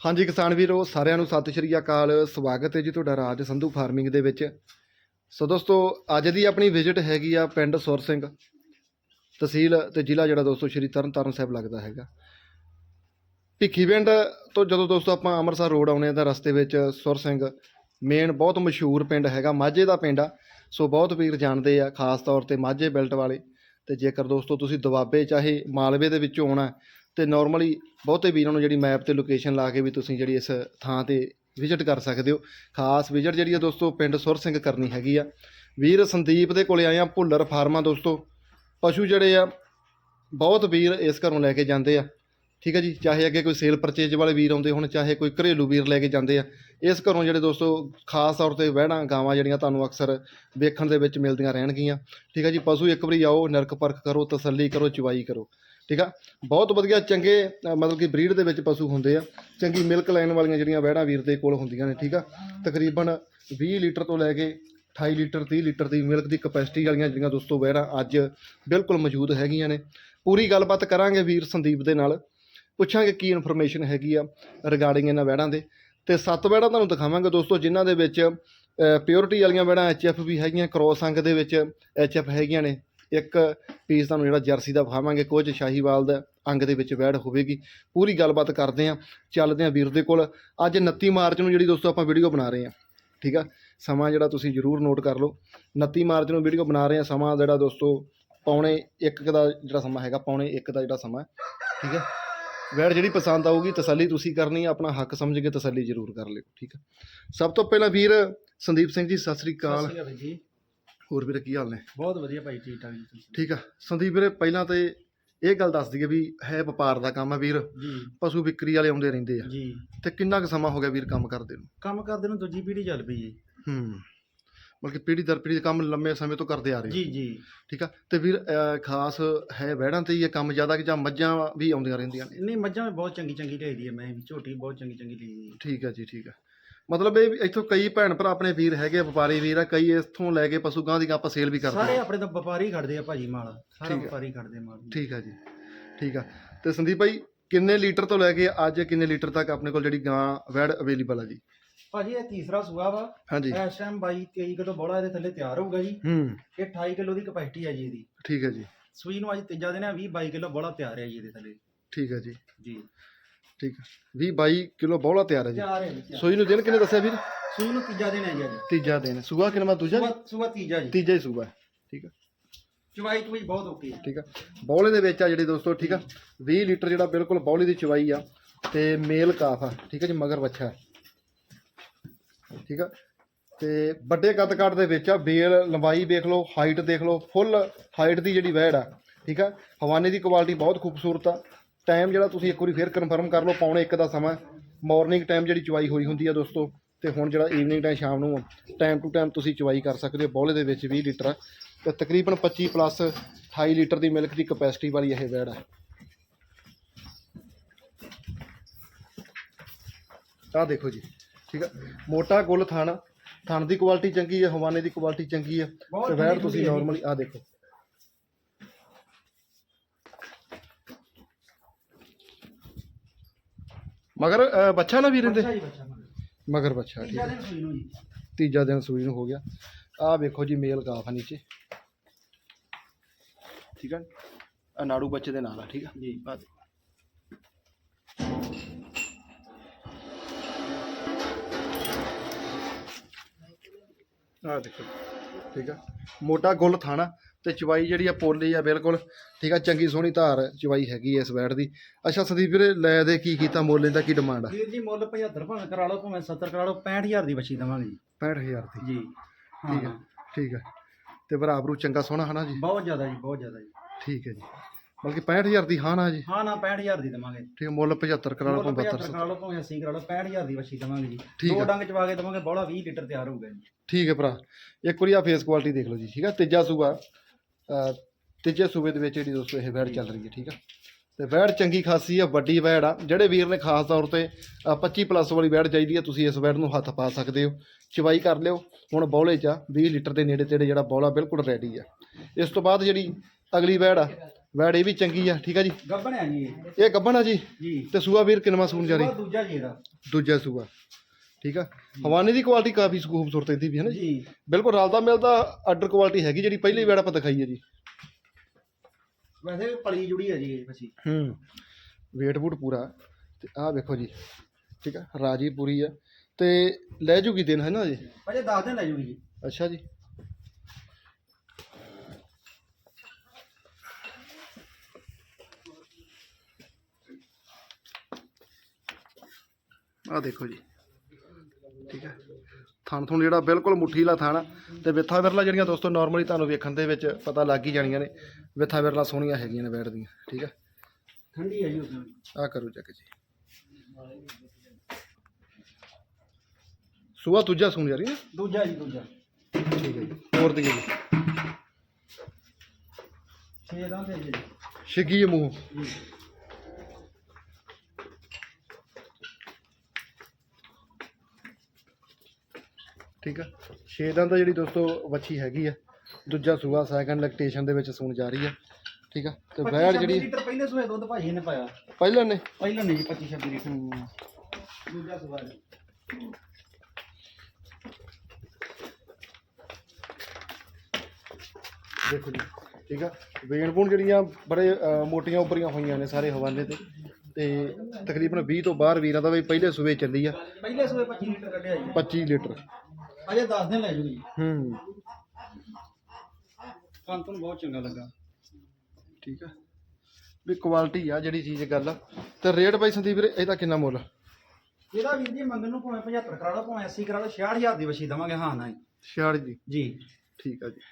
ਹਾਂਜੀ ਕਿਸਾਨ ਵੀਰੋ, ਸਾਰਿਆਂ ਨੂੰ ਸਤਿ ਸ਼੍ਰੀ ਅਕਾਲ। ਸਵਾਗਤ ਹੈ ਜੀ ਤੁਹਾਡਾ ਰਾਜ ਸੰਧੂ ਫਾਰਮਿੰਗ ਦੇ ਵਿੱਚ। ਸੋ ਦੋਸਤੋ, ਅੱਜ ਦੀ ਆਪਣੀ ਵਿਜ਼ਿਟ ਹੈਗੀ ਆ ਪਿੰਡ ਸੁਰ ਸਿੰਘ, ਤਹਿਸੀਲ ਤੇ ਜ਼ਿਲ੍ਹਾ ਜਿਹੜਾ ਦੋਸਤੋ, ਸ਼੍ਰੀ ਤਰਨਤਾਰਨ ਸਾਹਿਬ ਲੱਗਦਾ ਹੈਗਾ। ਭਿੱਖੀਵਿੰਡ ਤੋਂ ਜਦੋਂ ਦੋਸਤੋ ਆਪਾਂ ਅੰਮ੍ਰਿਤਸਰ ਰੋਡ ਆਉਨੇ ਆ ਤਾਂ ਰਸਤੇ ਵਿੱਚ ਸੁਰ ਸਿੰਘ ਮੇਨ ਬਹੁਤ ਮਸ਼ਹੂਰ ਪਿੰਡ ਹੈਗਾ, ਮਾਝੇ ਦਾ ਪਿੰਡ ਆ। ਸੋ ਬਹੁਤ ਵੀਰ ਜਾਣਦੇ ਆ, ਖਾਸ ਤੌਰ ਤੇ ਮਾਝੇ ਬੈਲਟ ਵਾਲੇ। ਤੇ ਜੇਕਰ ਦੋਸਤੋ ਤੁਸੀਂ ਦੁਆਬੇ ਚਾਹੇ ਮਾਲਵੇ ਦੇ ਵਿੱਚੋਂ ਆਉਣਾ ਅਤੇ ਨੋਰਮਲੀ ਬਹੁਤੇ ਵੀਰਾਂ ਨੂੰ ਜਿਹੜੀ ਮੈਪ ਤੇ ਲੋਕੇਸ਼ਨ ਲਾ ਕੇ ਵੀ ਤੁਸੀਂ ਜਿਹੜੀ ਇਸ ਥਾਂ ਤੇ ਵਿਜ਼ਿਟ ਕਰ ਸਕਦੇ ਹੋ। ਖਾਸ ਵਿਜ਼ਿਟ ਜਿਹੜੀ ਆ ਦੋਸਤੋ ਪਿੰਡ ਸੁਰ ਸਿੰਘ ਕਰਨੀ ਹੈਗੀ ਆ। ਵੀਰ ਸੰਦੀਪ ਦੇ ਕੋਲੇ ਆਏ ਆ ਭੁੱਲਰ ਫਾਰਮਾਂ ਦੋਸਤੋ। ਪਸ਼ੂ ਜਿਹੜੇ ਆ, ਬਹੁਤ ਵੀਰ ਇਸ ਘਰੋਂ ਲੈ ਕੇ ਜਾਂਦੇ ਆ। ਠੀਕ ਹੈ ਜੀ, ਚਾਹੇ ਅੱਗੇ ਕੋਈ ਸੇਲ ਪਰਚੇਜ ਵਾਲੇ ਵੀਰ ਆਉਂਦੇ ਹੋਣ, ਚਾਹੇ ਕੋਈ ਘਰੇਲੂ ਵੀਰ ਲੈ ਕੇ ਜਾਂਦੇ ਆ। ਇਸ ਘਰੋਂ ਜਿਹੜੇ ਦੋਸਤੋ ਖਾਸ ਤੌਰ ਤੇ ਵਹਿਣਾ ਗਾਵਾਂ ਜਿਹੜੀਆਂ ਤੁਹਾਨੂੰ ਅਕਸਰ ਵੇਖਣ ਦੇ ਵਿੱਚ ਮਿਲਦੀਆਂ ਰਹਿਣਗੀਆਂ। ਠੀਕ ਹੈ ਜੀ, ਪਸ਼ੂ ਇੱਕ ਵਾਰੀ ਆਓ, ਨਰਕ ਪਰਖ ਕਰੋ, ਤਸੱਲੀ ਕਰੋ ਚਵਾਈ ਕਰੋ। ਠੀਕ ਆ? ਬਹੁਤ ਵਧੀਆ ਚੰਗੇ ਮਤਲਬ ਕਿ ਬਰੀਡ ਦੇ ਵਿੱਚ ਪਸ਼ੂ ਹੁੰਦੇ ਆ। ਚੰਗੀ ਮਿਲਕ ਲਾਈਨ ਵਾਲੀਆਂ ਜਿਹੜੀਆਂ ਵਹਿੜਾਂ ਵੀਰ ਦੇ ਕੋਲ ਹੁੰਦੀਆਂ ਨੇ, ਠੀਕ ਆ? ਤਕਰੀਬਨ 20 ਲੀਟਰ ਤੋਂ ਲੈ ਕੇ 28 ਲੀਟਰ 30 ਲੀਟਰ ਦੀ ਮਿਲਕ ਦੀ ਕਪੈਸਿਟੀ ਵਾਲੀਆਂ ਜਿਹੜੀਆਂ ਦੋਸਤੋ ਵਹਿੜਾਂ ਅੱਜ ਬਿਲਕੁਲ ਮੌਜੂਦ ਹੈਗੀਆਂ ਨੇ। ਪੂਰੀ ਗੱਲਬਾਤ ਕਰਾਂਗੇ ਵੀਰ ਸੰਦੀਪ ਦੇ ਨਾਲ। ਪੁੱਛਾਂਗੇ ਕੀ ਇਨਫੋਰਮੇਸ਼ਨ ਹੈਗੀ ਆ ਰਿਗਾਰਡਿੰਗ ਇਹਨਾਂ ਵਹਿੜਾਂ ਦੇ। ਤੇ ਸੱਤ ਵਹਿੜਾਂ ਤੁਹਾਨੂੰ ਦਿਖਾਵਾਂਗੇ ਦੋਸਤੋ, ਜਿਨ੍ਹਾਂ ਦੇ ਵਿੱਚ ਪਿਓਰਿਟੀ ਵਾਲੀਆਂ ਵਹਿੜਾਂ ਐਚਐਫ ਵੀ ਹੈਗੀਆਂ ਕ੍ਰੋਸ ਅੰਗ ਦੇ ਵਿੱਚ ਐਚਐਫ ਹੈਗੀਆਂ ਨੇ। ਇੱਕ ਪੀਸ ਤੁਹਾਨੂੰ ਜਿਹੜਾ ਜਰਸੀ ਦਾ ਵਿਖਾਵਾਂਗੇ, ਕੁਝ ਸ਼ਾਹੀਵਾਲ ਦਾ ਅੰਗ ਦੇ ਵਿੱਚ ਵਹਿੜ ਹੋਵੇਗੀ। ਪੂਰੀ ਗੱਲਬਾਤ ਕਰਦੇ ਆਂ, ਚੱਲਦੇ ਆਂ ਵੀਰ ਦੇ ਕੋਲ। ਅੱਜ 29 ਮਾਰਚ ਨੂੰ ਜਿਹੜੀ ਦੋਸਤੋ ਆਪਾਂ ਵੀਡੀਓ ਬਣਾ ਰਹੇ ਆਂ, ਠੀਕ ਆ? ਸਮਾਂ ਜਿਹੜਾ ਤੁਸੀਂ ਜ਼ਰੂਰ ਨੋਟ ਕਰ ਲਓ। 29 ਮਾਰਚ ਨੂੰ ਵੀਡੀਓ ਬਣਾ ਰਹੇ ਆਂ ਸਮਾਂ ਜਿਹੜਾ ਦੋਸਤੋ ਪੌਣੇ 1 ਦਾ ਜਿਹੜਾ ਸਮਾਂ ਹੈਗਾ, ਪੌਣੇ 1 ਦਾ ਜਿਹੜਾ ਸਮਾਂ, ਠੀਕ ਹੈ ਵੈੜ ਜਿਹੜੀ ਪਸੰਦ ਆਊਗੀ, ਤਸੱਲੀ ਤੁਸੀਂ ਕਰਨੀ ਹੈ ਆਪਣਾ ਹੱਕ ਸਮਝ ਕੇ ਤਸੱਲੀ ਜ਼ਰੂਰ ਕਰ ਲਿਓ, ਠੀਕ ਹੈ ਸਭ ਤੋਂ ਪਹਿਲਾਂ ਵੀਰ ਸੰਦੀਪ ਸਿੰਘ ਜੀ, ਸਤਿ ਸ੍ਰੀ ਅਕਾਲ। ਹੋਰ ਵੀਰੇ ਕੀ ਹਾਲ ਨੇ? ਬਹੁਤ ਵਧੀਆ ਭਾਈ ਠੀਕ ਠਾਕ ਜੀ ਤੁਸੀਂ ਠੀਕ ਆ। ਸੰਦੀਪ ਵੀਰੇ ਪਹਿਲਾਂ ਤੇ ਇਹ ਗੱਲ ਦੱਸ ਦਈਏ ਵੀ ਹੈ ਵਪਾਰ ਦਾ ਕੰਮ ਆ ਵੀਰ। ਜੀ। ਪਸ਼ੂ ਵਿਕਰੀ ਵਾਲੇ ਆਉਂਦੇ ਰਹਿੰਦੇ ਆ। ਜੀ। ਤੇ ਕਿੰਨਾ ਕੁ ਸਮਾਂ ਹੋ ਗਿਆ ਵੀਰ ਕੰਮ ਕਰਦੇ ਨੂੰ? ਕੰਮ ਕਰਦੇ ਨੂੰ ਦੂਜੀ ਪੀੜ੍ਹੀ ਚੱਲ ਪਈ ਜੀ ਹੂੰ। ਬਲਕਿ ਪੀੜ੍ਹੀ ਦਰ ਪੀੜ੍ਹੀ ਕੰਮ ਲੰਮੇ ਸਮੇਂ ਤੋਂ ਕਰਦੇ ਆ ਰਹੇ। ਜੀ ਜੀ। ਠੀਕ ਆ। ਤੇ ਵੀਰ ਅਹ, ਖਾਸ ਹੈ ਵਹਿੜਾਂ ਤੇ ਹੀ ਇਹ ਕੰਮ ਜ਼ਿਆਦਾ ਕਿ ਜਾਂ ਮੱਝਾਂ ਵੀ ਆਉਂਦੀਆਂ ਰਹਿੰਦੀਆਂ ਨੇ? ਨਹੀਂ ਮੱਝਾਂ ਵੀ ਬਹੁਤ ਚੰਗੀ ਚੰਗੀ ਲਈ ਦੀ ਹੈ ਮੈਂ ਵੀ ਝੋਟੀ ਬਹੁਤ ਚੰਗੀ ਚੰਗੀ ਲਈ ਦੀ ਹੈ ਠੀਕ ਆ ਜੀ ਠੀਕ ਆ। ਮਤਲਬ ਇਹ ਇੱਥੋਂ ਕਈ ਭੈਣ ਭਰਾ ਆਪਣੇ ਵੀਰ ਹੈਗੇ ਆ, ਵਪਾਰੀ ਵੀਰ ਆ ਕਈ ਇੱਥੋਂ ਲੈ ਕੇ ਪਸ਼ੂ ਗਾਂ ਦੀ ਗਾਂ ਆਪਾਂ ਸੇਲ ਵੀ ਕਰਦੇ ਸਾਰੇ ਆ ਆਪਣੇ ਤਾਂ ਵਪਾਰੀ ਖੜਦੇ ਆ ਭਾਜੀ ਮਾਲ ਸਾਰਾ ਠੀਕ। ਵਪਾਰੀ ਖੜਦੇ ਮਾਲ ਠੀਕ ਆ ਜੀ ਠੀਕ ਆ। ਤੇ ਸੰਦੀਪ ਭਾਈ ਕਿੰਨੇ ਲੀਟਰ ਤੋਂ ਲੈ ਕੇ ਅੱਜ ਕਿੰਨੇ ਲੀਟਰ ਤੱਕ ਆਪਣੇ ਕੋਲ ਜਿਹੜੀ ਗਾਂ ਵੈੜ ਅਵੇਲੇਬਲ ਆ ਜੀ? ਭਾਜੀ ਇਹ ਤੀਸਰਾ ਸੂਆ ਵਾ। ਹਾਂਜੀ। ਇਸ ਟਾਈਮ 22 23 ਕਿਲੋ ਬੋਲਾ ਇਹਦੇ ਥੱਲੇ ਤਿਆਰ ਹੋਊਗਾ ਜੀ। ਹੂੰ। ਇਹ 28 ਕਿਲੋ ਦੀ ਕਪੈਸਿਟੀ ਹੈ ਜੀ ਇਹਦੀ। ਠੀਕ ਹੈ ਜੀ। ਸੂਈ ਨੂੰ ਅੱਜ ਤੀਜਾ ਦਿਨ ਹੈ 20 22 ਕਿਲੋ ਬੋਲਾ ਤਿਆਰ ਹੈ ਜੀ ਇਹਦੇ ਥੱਲੇ। ਠੀਕ ਹੈ ਜੀ। ਜੀ। ਠੀਕ ਆ। 20 22 ਕਿਲੋ ਬੋਲਾ ਤਿਆਰ ਹੈ ਜੀ। ਹੈ। ਸੋਈ ਨੂੰ ਦਿਨ ਕਿੰਨੇ ਦੱਸਿਆ ਵੀਰ? ਸੂਈ ਨੂੰ ਤੀਜਾ ਦਿਨ ਹੈ ਜੀ ਅੱਜ। ਤੀਜਾ ਦਿਨ ਸੂਆ ਕਿੰਨਾ ਦੂਜਾ ਜੀ? ਤੀਜਾ ਜੀ। ਤੀਜਾ ਹੀ ਸੂਆ ਹੈ। ਠੀਕ ਆ। ਚਵਾਈ ਚਵਾਈ ਬਹੁਤ ਓਕੇ ਹੈ। ਠੀਕ ਆ। ਬੌਲੇ ਦੇ ਵਿੱਚ ਆ ਜਿਹੜੀ ਦੋਸਤੋ ਠੀਕ ਆ। 20 ਲੀਟਰ ਜਿਹੜਾ ਬਿਲਕੁਲ ਬੌਲੇ ਦੀ ਚਵਾਈ ਆ ਤੇ ਮੇਲ ਕਾਫ ਆ। ਠੀਕ ਆ ਜੀ ਮਗਰ ਬੱਚਾ ਹੈ। ਠੀਕ ਆ। ਤੇ ਵੱਡੇ ਕੱਦ ਕਾਠ ਦੇ ਵਿੱਚ ਆ ਬੇਲ ਲੰਬਾਈ ਦੇਖ ਲਓ ਹਾਈਟ ਦੇਖ ਲਓ ਫੁੱਲ ਹਾਈਟ ਦੀ ਜਿਹੜੀ ਵਹਿੜ ਆ। ਠੀਕ ਆ। ਹਵਾਨੇ ਦੀ ਕੁਆਲਿਟੀ ਬਹੁਤ ਖੂਬਸੂਰਤ ਆ। ਟਾਈਮ ਜਿਹੜਾ ਤੁਸੀਂ ਇੱਕ ਵਾਰੀ ਫੇਰ ਕਨਫਰਮ ਕਰ ਲਓ ਪੌਣੇ ਇੱਕ ਦਾ ਸਮਾਂ ਮਾਰਨਿੰਗ ਟਾਈਮ ਜਿਹੜੀ ਚਵਾਈ ਹੋਈ ਹੁੰਦੀ ਆ ਦੋਸਤੋ ਤੇ ਹੁਣ ਜਿਹੜਾ ਈਵਨਿੰਗ ਟਾਈਮ ਸ਼ਾਮ ਨੂੰ ਟਾਈਮ ਟੂ ਟਾਈਮ ਤੁਸੀਂ ਚਵਾਈ ਕਰ ਸਕਦੇ ਹੋ ਬੌਲੇ ਦੇ ਵਿੱਚ 20 ਲੀਟਰ ਆ। ਤੇ ਤਕਰੀਬਨ 25 ਪਲੱਸ 28 ਲੀਟਰ ਦੀ ਮਿਲਕ ਦੀ ਕਪੈਸਿਟੀ ਵਾਲੀ ਇਹ ਵੈੜ ਹੈ ਆਹ ਦੇਖੋ ਜੀ ਠੀਕ ਆ? ਮੋਟਾ ਗੁੱਲ ਥਣ ਥਣ ਦੀ ਕੁਆਲਿਟੀ ਚੰਗੀ ਹੈ ਹਵਾਨੇ ਦੀ ਕੁਆਲਿਟੀ ਚੰਗੀ ਹੈ ਤੇ ਵੈੜ ਤੁਸੀਂ। ਨਾਰਮਲੀ ਆਹ ਦੇਖੋ। ਮਗਰ ਅਹ, ਬੱਚਾ ਨਾ ਵੀ ਰਹਿੰਦੇ ਬੱਚਾ ਜੀ ਬੱਚਾ ਮਗਰ। ਬੱਚਾ ਠੀਕ ਤੀਜਾ ਹੈ। ਦਿਨ ਸੂਈ ਨੂੰ ਜੀ। ਤੀਜਾ ਦਿਨ ਸੂਈ ਨੂੰ ਹੋ ਗਿਆ। ਆਹ ਵੇਖੋ ਜੀ ਮੇਲ ਕਾਫ ਆ ਨੀਚੇ। ਠੀਕ ਹੈ ਆ ਨਾੜੂ ਬੱਚੇ ਦੇ ਨਾਲ ਆ ਠੀਕ ਆ? ਜੀ। ਦੇਖੋ। ਆਹ ਦੇਖੋ ਠੀਕ ਆ? ਮੋਟਾ ਗੁੱਲ ਥਾਣਾ। ਤੇ ਚਵਾਈ ਜਿਹੜੀ ਆ ਪੋਲੀ ਆ ਬਿਲਕੁਲ। ਠੀਕ ਆ ਚੰਗੀ ਸੋਹਣੀ ਧਾਰ ਚਵਾਈ ਹੈਗੀ ਐ ਇਸ ਵੈੜ ਦੀ। ਅੱਛਾ ਸੰਦੀਪ ਵੀਰੇ ਲੈ ਦੇ ਕੀ ਕੀਤਾ ਮੁੱਲ ਇਹਦਾ ਕੀ ਡਿਮਾਂਡ ਆ? ਵੀਰ ਜੀ ਮੁੱਲ 75 ਭਾਵੇਂ ਕਰਾ ਲਓ ਭਾਵੇਂ 70 ਕਰਾ ਲਓ 65000 ਦੀ ਬੱਚੀ ਦਵਾਂਗੇ ਜੀ। 65000 ਦੀ? ਜੀ। ਠੀਕ ਹੈ ਠੀਕ ਹੈ ਤੇ ਬਰਾਬਰੂ ਚੰਗਾ ਸੋਹਣਾ ਹਨਾ ਜੀ? ਬਹੁਤ ਜ਼ਿਆਦਾ ਜੀ ਬਹੁਤ ਜ਼ਿਆਦਾ ਜੀ। ਠੀਕ ਹੈ ਜੀ। ਬਲਕਿ 65000 ਦੀ ਹਾਂ ਨਾ ਜੀ? ਹਾਂ ਨਾ 65000 ਦੀ ਦਵਾਂਗੇ। ਠੀਕ ਮੁੱਲ 75 ਕਰਾ ਲਓ ਮੁੱਲ 75 75 ਕਰਾ ਲਓ ਭਾਵੇਂ 80 ਕਰਾ ਲਓ 65000 ਦੀ ਬੱਚੀ ਦਵਾਂਗੇ ਜੀ। ਦੋ। ਡੰਗ ਚਵਾ ਕੇ ਦਵਾਂਗੇ ਬੋਲਾ 20 ਲੀਟਰ ਤਿਆਰ ਹੋਊਗਾ ਜੀ। ਠੀਕ ਹੈ ਭਰਾ। ਇੱਕ ਵਾਰੀ ਆ ਫੇਸ ਕੁਆਲਿਟੀ ਦੇਖ ਲਓ ਜੀ ਠੀਕ ਹੈ ਤੀਜਾ ਸੂਆ। ਤੀਜੇ ਸੂਬੇ ਦੇ ਵਿੱਚ ਜਿਹੜੀ ਦੋਸਤੋ ਇਹ ਵੈੜ ਚੱਲ ਰਹੀ ਹੈ ਠੀਕ ਹੈ ਤੇ ਵੈੜ ਚੰਗੀ ਖਾਸੀ ਆ ਵੱਡੀ ਵੈੜ ਆ। ਜਿਹੜੇ ਵੀਰ ਨੇ ਖਾਸ ਤੌਰ ਤੇ ਅਹ, 25 ਪਲੱਸ ਵਾਲੀ ਵੈੜ ਚਾਹੀਦੀ ਹੈ ਤੁਸੀਂ ਇਸ ਵੈੜ ਨੂੰ ਹੱਥ ਪਾ ਸਕਦੇ ਹੋ। ਚਵਾਈ ਕਰ ਲਿਓ। ਹੁਣ ਬੌਲੇ 'ਚ ਆ 20 ਲੀਟਰ ਦੇ ਨੇੜੇ ਤੇੜੇ ਜਿਹੜਾ ਬੌਲਾ ਬਿਲਕੁਲ ਰੈਡੀ ਆ। ਇਸ ਤੋਂ ਬਾਅਦ ਜਿਹੜੀ ਅਗਲੀ ਵੈੜ ਆ ਵੈੜ ਇਹ ਵੀ ਚੰਗੀ ਆ ਠੀਕ ਆ ਜੀ? ਗੱਬਣ ਹੈ ਜੀ ਇਹ। ਗੱਭਣ ਆ ਜੀ? ਤੇ ਸੂਆ ਵੀਰ ਕਿੰਨਵਾ ਸੂਣ ਜਾ ਰਹੀ? ਦੂਜਾ ਜੀ ਇਹਦਾ। ਦੂਜਾ ਸੂਆ। ਠੀਕ ਆ? ਹਵਾਨੇ ਦੀ ਕੁਆਲਿਟੀ ਕਾਫੀ ਖੂਬਸੂਰਤ ਇਹਦੀ ਵੀ ਹੈ ਨਾ ਜੀ? ਬਿਲਕੁਲ ਰਲਦਾ ਮਿਲਦਾ ਆਰਡਰ ਕੁਆਲਿਟੀ ਹੈਗੀ ਜਿਹੜੀ ਪਹਿਲੀ ਵੈੜ ਆਪਾਂ ਦਿਖਾਈ ਹੈ ਜੀ। ਵੈਸੇ ਪਲੀ ਜੁੜੀ ਹੈ ਜੀ ਇਹ ਹੂੰ। ਵੇਟ ਵੂਟ ਪੂਰਾ। ਤੇ ਆਹ ਵੇਖੋ ਜੀ। ਠੀਕ ਆ? ਰਾਜੀ ਪੂਰੀ ਆ। ਤੇ ਲੈ ਜੂਗੀ ਦਿਨ ਹੈ ਨਾ ਜੀ? ਅਜੇ 10 ਦਿਨ ਲੈ ਜੂਗੀ ਜੀ। ਅੱਛਾ ਜੀ। ਆਹ ਦੇਖੋ ਜੀ। ਠੀਕ ਹੈ। ਥਣ ਥੁਣ ਜਿਹੜਾ ਬਿਲਕੁਲ ਮੁੱਠੀ ਵਾਲਾ ਥਣ ਆ। ਤੇ ਵਿਥਾ ਵਿਰਲਾ ਜਿਹੜੀਆਂ ਦੋਸਤੋ ਨਾਰਮਲੀ ਤੁਹਾਨੂੰ ਵੇਖਣ ਦੇ ਵਿੱਚ ਪਤਾ ਲੱਗ ਹੀ ਜਾਣੀਆਂ ਨੇ। ਵਿਥਾ ਵਿਰਲਾ ਸੋਹਣੀਆਂ ਹੈਗੀਆਂ ਨੇ ਬੈਠ ਦੀਆਂ ਠੀਕ ਹੈ। ਠੰਡੀ ਹੈ ਜੀ ਆਹ ਕਰੋ ਚੱਕ ਜੀ। ਸੁਆ ਦੂਜਾ ਸੁਣ ਜਾ ਰਹੀ ਨਾ ਦੂਜਾ ਜੀ ਦੂਜਾ। ਠੀਕ ਹੈ ਜੀ। ਹੋਰ ਦੀ ਜੀ ਛੇ ਦਾ ਤੇ ਜੀ। ਛਿੱਗੀ ਮੂੰਹ। ਠੀਕ ਆ? ਛੇ ਦੰਦ ਜਿਹੜੀ ਦੋਸਤੋ ਵੱਛੀ ਹੈਗੀ ਆ। ਦੂਜਾ ਸੂਆ ਸੈਕੰਡ ਲੈਕਟੇਸ਼ਨ ਦੇ ਵਿੱਚ ਸੂਣ ਜਾ ਰਹੀ ਆ। ਠੀਕ ਆ? ਤੇ ਵੈੜ 25 ਜਿਹੜੀ ਲੀਟਰ ਪਹਿਲੇ ਸੂਏ ਦੁੱਧ ਭਾਜੀ ਨੇ ਪਾਇਆ। ਪਹਿਲਾਂ ਨੇ? ਪਹਿਲਾਂ ਨਹੀਂ ਜੀ 25 26 ਲੀਟਰ। ਦੂਜਾ ਸੂਆ ਜੀ। ਦੇਖੋ ਜੀ ਠੀਕ ਆ? ਵੇਣ ਬੂਣ ਜਿਹੜੀਆਂ ਬੜੇ ਮੋਟੀਆਂ ਉੱਪਰੀਆਂ ਹੋਈਆਂ ਨੇ ਸਾਰੇ ਹਵਾਲੇ ਤੇ। ਤੇ ਤਕਰੀਬਨ 20 ਤੋਂ ਬਾਹਰ ਵੀਰਾਂ ਦਾ ਵੀ ਪਹਿਲੇ ਸੂਏ ਚੱਲੀ ਆ। ਪਹਿਲੇ ਸੂਏ 25 ਲੀਟਰ ਕੱਢਿਆ ਜੀ। 25 ਲੀਟਰ। ਅਜੇ 10 ਦਿਨ ਲੈ ਜੂਗੀ। ਹੂੰ। ਕੰਤ ਨੂੰ ਬਹੁਤ ਚੰਗਾ ਲੱਗਾ। ਠੀਕ ਆ। ਵੀ ਕੁਆਲਿਟੀ ਆ ਜਿਹੜੀ ਚੀਜ਼ ਗੱਲ ਆ। ਤੇ ਰੇਟ ਬਾਈ ਸੰਦੀਪ ਵੀਰੇ ਇਹਦਾ ਕਿੰਨਾ ਮੁੱਲ? ਇਹਦਾ ਵੀਰ ਜੀ ਮੰਗਣ ਨੂੰ ਭਾਵੇਂ 75 ਕਰਾ ਲਓ ਭਾਵੇਂ 80 ਕਰਾ ਲਓ 66000 ਦੀ ਵਛੀ ਦਵਾਂਗੇ ਹਾਂ ਨਾ ਜੀ 66 ਜੀ। ਜੀ ਠੀਕ ਆ ਜੀ।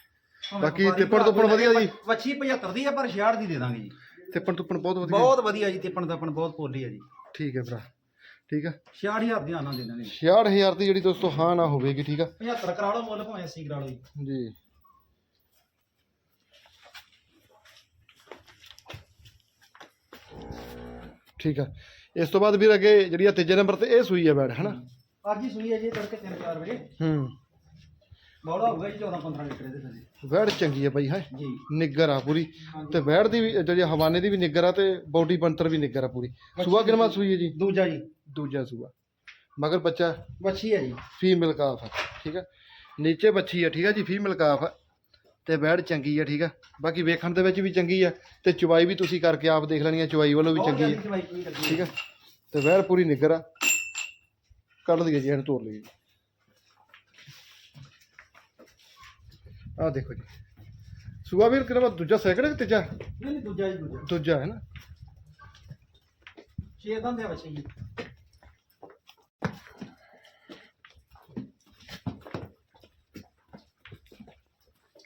ਬਾਕੀ ਤਿੱਪੜ ਤੁੱਪੜ ਵਧੀਆ ਜੀ? ਵੱਛੀ 75 ਦੀ ਆ ਪਰ 66 ਦੀ ਦੇ ਦਾਂਗੇ ਜੀ। ਤਿੱਪਣ ਤੁੱਪਣ ਬਹੁਤ ਵਧੀਆ ਬਹੁਤ ਵਧੀਆ ਜੀ ਤਿੱਪਣ ਤਾਪਣ ਬਹੁਤ ਪੋਲੀ ਆ ਜੀ। ਠੀਕ ਹੈ ਭਰਾ। ਠੀਕ ਆ? 66000 ਦੀ ਆਨਾ ਦੇ ਦਾਂਗੇ 66000 ਦੀ ਜਿਹੜੀ ਦੋਸਤੋ ਹਾਂ ਨਾ ਹੋਵੇਗੀ ਠੀਕ ਆ? 75 ਕਰਾ ਲਓ ਮੁੱਲ ਭਾਵੇਂ 80 ਕਰਾ ਲਓ ਜੀ। ਜੀ। ਠੀਕ ਆ। ਇਸ ਤੋਂ ਬਾਅਦ ਵੀਰ ਅੱਗੇ ਜਿਹੜੀ ਆ ਤੀਜੇ ਨੰਬਰ ਤੇ ਇਹ ਸੂਈ ਆ ਬੈੜ ਹਨਾ? ਅੱਜ ਹੀ ਸੂਈ ਹੈ ਜੀ ਤੜਕੇ 3-4 ਵਜੇ। ਹੂੰ। ਬੌੜਾ ਹੋਊਗਾ ਜੀ 14-15 ਲੀਟਰ ਇਹਦੇ ਥੱਲੇ ਵੈੜ ਚੰਗੀ ਆ ਬਾਈ ਹੈ? ਜੀ। ਨਿੱਗਰ ਆ ਪੂਰੀ। ਤੇ ਵੈੜ ਦੀ ਵੀ ਜਿਹੜੀ ਹਵਾਨੇ ਦੀ ਵੀ ਨਿੱਗਰ ਆ ਤੇ ਬਾਡੀ ਬੰਤਰ ਵੀ ਨਿੱਗਰ ਆ ਪੂਰੀ। ਸੂਆ ਕਿਨਵਾ ਸੂਈ ਹੈ ਜੀ? ਦੂਜਾ ਜੀ। ਦੂਜਾ ਸੂਆ। ਮਗਰ ਬੱਚਾ? ਵੱਛੀ ਹੈ ਜੀ। ਫੀਮੇਲ ਕਾਫ ਆ ਠੀਕ ਆ? ਨੀਚੇ ਬੱਚੀ ਆ ਠੀਕ ਆ ਜੀ ਫੀਮੇਲ ਕਾਫ ਆ। ਤੇ ਬੈੜ ਚੰਗੀ ਆ ਠੀਕ ਆ? ਬਾਕੀ ਵੇਖਣ ਦੇ ਵਿੱਚ ਵੀ ਚੰਗੀ ਆ। ਤੇ ਚੁਵਾਈ ਵੀ ਤੁਸੀਂ ਕਰਕੇ ਆਪ ਦੇਖ ਲੈਣੀ ਆ ਚੁਵਾਈ ਵੱਲੋਂ ਵੀ ਚੰਗੀ ਲੱਗੀ ਠੀਕ ਆ? ਤੇ ਵੈੜ ਪੂਰੀ ਨਿੱਗਰ ਆ। ਕੱਢ ਲਈਏ ਜੀ ਇਹਨੂੰ ਤੋੜ ਲਈਏ ਆਹ ਦੇਖੋ ਜੀ। ਸੂਆ ਵੀਰ ਕਿਹੜਾ ਦੂਜਾ ਸੈਕਿੰਡ ਕਿ ਤੀਜਾ? ਨਹੀਂ ਨਹੀਂ ਦੂਜਾ ਜੀ ਦੂਜਾ। ਦੂਜਾ ਹੈ ਨਾ। ਛੇ ਦੰਦ ਆ ਵੱਛੀ ਜੀ।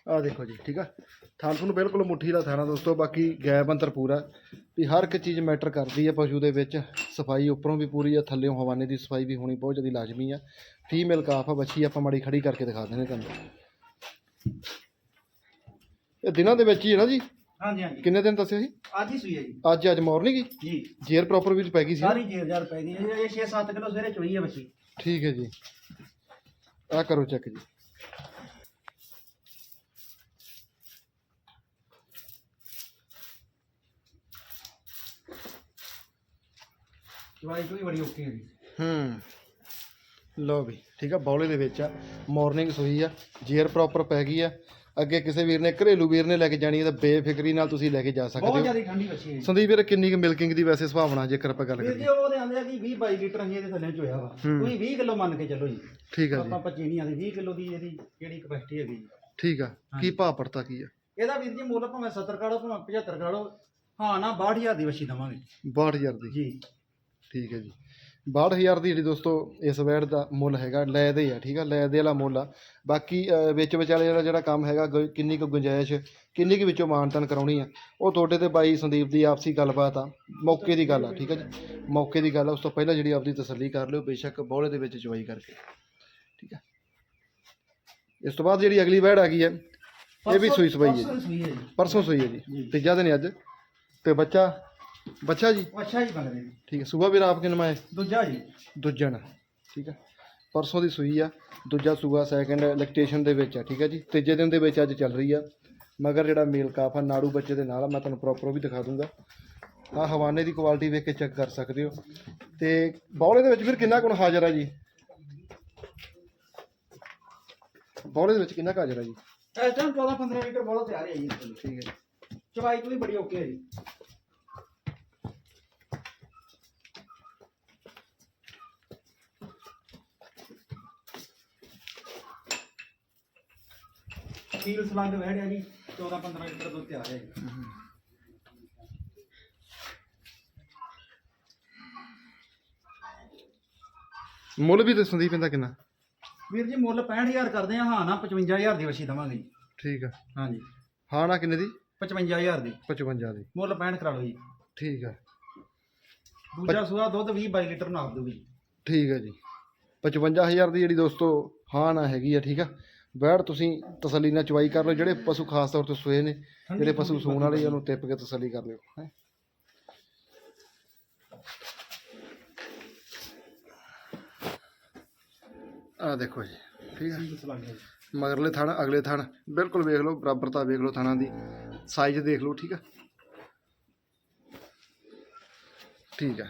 ਆਹ ਦੇਖੋ ਜੀ ਠੀਕ ਆ? ਥਣ ਤੁਹਾਨੂੰ ਬਿਲਕੁਲ ਮੁੱਠੀ ਦਾ ਥਾਣਾ ਦੋਸਤੋ ਬਾਕੀ ਗੈਪ ਅੰਤਰ ਪੂਰਾ ਵੀ ਹਰ ਇੱਕ ਚੀਜ਼ ਮੈਟਰ ਕਰਦੀ ਹੈ ਪਸ਼ੂ ਦੇ ਵਿੱਚ। ਸਫ਼ਾਈ ਉੱਪਰੋਂ ਵੀ ਪੂਰੀ ਆ ਥੱਲੇੋਂ ਹਵਾਨੇ ਦੀ ਸਫ਼ਾਈ ਵੀ ਹੋਣੀ ਬਹੁਤ ਜ਼ਿਆਦਾ ਲਾਜ਼ਮੀ ਆ। ਫੀਮੇਲ ਕਾਫ ਆ ਬੱਚੀ ਆਪਾਂ ਮਾੜੀ ਖੜੀ ਕਰਕੇ ਦਿਖਾ ਦਿੰਦੇ ਤੁਹਾਨੂੰ। ਇਹ ਦਿਨਾਂ ਦੇ ਵਿੱਚ ਹੀ ਹੈ ਨਾ ਜੀ? ਹਾਂਜੀ ਹਾਂਜੀ। ਕਿੰਨੇ ਦਿਨ ਦੱਸਿਆ ਸੀ? ਅੱਜ ਹੀ ਸੂਈ ਹੈ ਜੀ। ਅੱਜ ਅੱਜ ਮਾਰਨਿੰਗ ਹੀ ਜੀ। ਜੇਰ ਪ੍ਰੋਪਰ ਵੀ ਪੈ ਗਈ ਸੀ? ਸਾਰੀ ਜੇਰ ਜਾਰ ਪੈ ਗਈ ਹੈ ਇਹ 6-7 ਕਿਲੋ ਸਵੇਰੇ ਚੋਈ ਹੈ ਬੱਚੀ। ਠੀਕ ਹੈ ਜੀ। ਆ ਕਰੋ ਚੈੱਕ ਜੀ। ਚਵਾਈ ਕੋਈ ਬੜੀ ਓਕੇ ਹੈ ਜੀ। ਹੂੰ। ਲੋ ਵੀ ਠੀਕ ਆ ਬੌਲੇ ਦੇ ਵਿੱਚ ਆ। ਮਾਰਨਿੰਗ ਸੋਈ ਆ ਜੇਰ ਪ੍ਰੋਪਰ ਪੈ ਗਈ ਆ। ਅੱਗੇ ਕਿਸੇ ਵੀਰ ਨੇ ਘਰੇਲੂ ਵੀਰ ਨੇ ਲੈ ਕੇ ਜਾਣੀ ਹੈ ਤਾਂ ਬੇਫਿਕਰੀ ਨਾਲ ਤੁਸੀਂ ਲੈ ਕੇ ਜਾ ਸਕਦੇ ਬਹੁਤ ਹੋ। ਜ਼ਿਆਦਾ ਠੰਡੀ ਬੱਚੀ ਹੈ ਸੰਦੀਪ ਵੀਰ ਕਿੰਨੀ ਕੁ ਮਿਲਕਿੰਗ ਦੀ ਵੈਸੇ ਸੁਭਾਵਨਾ ਜੇਕਰ ਆਪਾਂ ਗੱਲ ਵੀਰ ਜੀ ਕਰੀਏ ਉਹਦੇ ਆਂਦੇ ਆ ਕਿ 20 22 ਲੀਟਰ ਅਸੀਂ ਇਹਦੇ ਥੱਲੇ ਚੋਇਆ ਵਾ। ਤੁਸੀਂ 20 ਕਿਲੋ ਮੰਨ ਕੇ ਚੱਲੋ ਜੀ। ਠੀਕ ਆ ਜੀ। ਆਪਾਂ 25 ਨਹੀਂ ਆਦੀ 20 ਕਿਲੋ ਦੀ ਇਹਦੀ ਕਿਹੜੀ ਕਪੈਸਿਟੀ ਹੈਗੀ ਜੀ। ਠੀਕ ਆ ਕੀ ਭਾਅ ਪੜਤਾ ਕੀ ਆ? ਇਹਦਾ ਵੀਰ ਜੀ ਮੁੱਲ ਭਾਵੇਂ 70 ਕਾੜੋ ਭਾਵੇਂ 75 ਕਾੜੋ ਹਾਂ ਨਾ 62000 ਦੀ ਵਛੀ ਦਵਾਂਗੇ। 62000 ਦੀ। ਜੀ। ਠੀਕ ਹੈ ਜੀ। 62000 ਦੀ ਜਿਹੜੀ ਦੋਸਤੋ ਇਸ ਵੈੜ ਦਾ ਮੁੱਲ ਹੈਗਾ ਲੈ ਦੇ ਆ ਠੀਕ ਆ ਲੈ ਦੇ ਵਾਲਾ ਮੁੱਲ ਆ। ਬਾਕੀ ਵਿੱਚ ਵਿਚਾਲੇ ਜਿਹੜਾ ਜਿਹੜਾ ਕੰਮ ਹੈਗਾ ਕਿੰਨੀ ਕੁ ਗੁੰਜਾਇਸ਼ ਕਿੰਨੀ ਕੁ ਵਿੱਚੋਂ ਮਾਨਤਨ ਕਰਾਉਣੀ ਆ ਉਹ ਤੁਹਾਡੇ ਤੇ ਬਾਈ ਸੰਦੀਪ ਦੀ ਆਪਸੀ ਗੱਲਬਾਤ ਆ ਮੌਕੇ ਦੀ ਗੱਲ ਆ ਠੀਕ ਆ ਜੀ। ਮੌਕੇ ਦੀ ਗੱਲ ਆ ਉਸ ਤੋਂ ਪਹਿਲਾਂ ਜਿਹੜੀ ਆਪਦੀ ਤਸੱਲੀ ਕਰ ਲਿਓ ਬੇਸ਼ੱਕ ਬੋਲੇ ਦੇ ਵਿੱਚ ਚਵਾਈ ਕਰਕੇ ਠੀਕ ਆ। ਇਸ ਤੋਂ ਬਾਅਦ ਜਿਹੜੀ ਅਗਲੀ ਵੈੜ ਆ ਗਈ ਹੈ ਇਹ ਵੀ ਸੂਈ ਸਵਾਈ ਹੈ ਜੀ। ਪਰਸੋਂ ਸੂਈ ਹੈ ਜੀ। ਤੀਜਾ ਦਿਨ ਅੱਜ ਤੇ ਬੱਚਾ ਬੱਚਾ ਜੀ? ਅੱਛਾ ਜੀ ਬੰਦੇ ਠੀਕ ਹੈ ਸੂਬਾ ਵੀਰ ਆਪ ਕਿਨਮਾ ਹੈ? ਦੂਜਾ ਜੀ। ਦੂਜਣ ਠੀਕ ਹੈ। ਪਰਸੋਂ ਦੀ ਸੂਈ ਆ ਦੂਜਾ ਸੂਆ ਸੈਕਿੰਡ ਲੈਕਟੇਸ਼ਨ ਦੇ ਵਿੱਚ ਆ ਠੀਕ ਹੈ ਜੀ। ਤੀਜੇ ਦਿਨ ਦੇ ਵਿੱਚ ਅੱਜ ਚੱਲ ਰਹੀ ਆ। ਮਗਰ ਜਿਹੜਾ ਮੇਲ ਕਾਫ ਆ ਨਾੜੂ ਬੱਚੇ ਦੇ ਨਾਲ ਆ ਮੈਂ ਤੁਹਾਨੂੰ ਪ੍ਰੋਪਰ ਉਹ ਵੀ ਦਿਖਾ ਦੂੰਗਾ। ਆ ਹਵਾਨੇ ਦੀ ਕੁਆਲਿਟੀ ਵੇਖ ਕੇ ਚੈੱਕ ਕਰ ਸਕਦੇ ਹੋ। ਤੇ ਬੌਲੇ ਦੇ ਵਿੱਚ ਫਿਰ ਕਿੰਨਾ ਕੁ ਹਾਜ਼ਰ ਆ ਜੀ? ਬੌਲੇ ਦੇ ਵਿੱਚ ਕਿੰਨਾ ਕੁ ਹਾਜ਼ਰ ਆ ਜੀ? ਇਸ ਟਾਈਮ 14 15 ਲੀਟਰ ਬੋਲਾ ਤਿਆਰ ਹੈ ਜੀ। ਠੀਕ ਹੈ। ਚਵਾਈ ਤੋਂ ਵੀ ਬੜੀ ਓਕੇ ਹੈ ਜੀ। ਸੀਲ ਸਲੰਗ ਵਹਿੜਿਆ ਜੀ 14 15 ਲੀਟਰ ਦੁੱਧ ਤਿਆਰ ਹੈ ਜੀ। ਮੁੱਲ ਵੀ ਤੇ ਸੰਦੀਪ ਇਹਦਾ ਕਿੰਨਾ? ਵੀਰ ਜੀ ਮੁੱਲ 65000 ਕਰਦੇ ਆ ਹਾਂ ਨਾ 55000 ਦੀ ਵਛੀ ਦਵਾਂਗੇ ਜੀ। ਠੀਕ ਆ। ਹਾਂਜੀ। ਹਾਂ ਨਾ ਕਿੰਨੇ ਦੀ? 55000 ਦੀ। 55 ਦੀ। ਮੁੱਲ 65 ਕਰਾ ਲਓ ਜੀ। ਠੀਕ ਆ। ਦੂਜਾ ਸੂਆ ਦੁੱਧ 20 22 ਲੀਟਰ ਨਾਪ ਦੂਗੀ ਠੀਕ ਹੈ ਜੀ। 55000 ਦੀ ਜਿਹੜੀ ਦੋਸਤੋ ਹਾਂ ਨਾ ਹੈਗੀ ਆ ਠੀਕ ਆ। ਬੈੜ ਤੁਸੀਂ ਤਸੱਲੀ ਨਾਲ ਚਵਾਈ ਕਰ ਲਓ ਜਿਹੜੇ ਪਸ਼ੂ ਖਾਸ ਤੌਰ ਤੇ ਸੋਏ ਨੇ ਜਿਹੜੇ ਪਸ਼ੂ ਸੂਣ ਵਾਲੇ ਉਹਨੂੰ ਟਿੱਪ ਕੇ ਤਸੱਲੀ ਕਰ ਲਿਓ ਹੈਂ। ਆ ਦੇਖੋ ਜੀ ਠੀਕ ਹੈ ਹੈ। ਮਗਰਲੇ ਥਣ ਅਗਲੇ ਥਣ ਬਿਲਕੁਲ ਵੇਖ ਲਓ ਬਰਾਬਰਤਾ ਵੇਖ ਲਓ ਥਣਾਂ ਦੀ ਸਾਈਜ਼ ਦੇਖ ਲਓ ਠੀਕ ਆ? ਠੀਕ ਆ।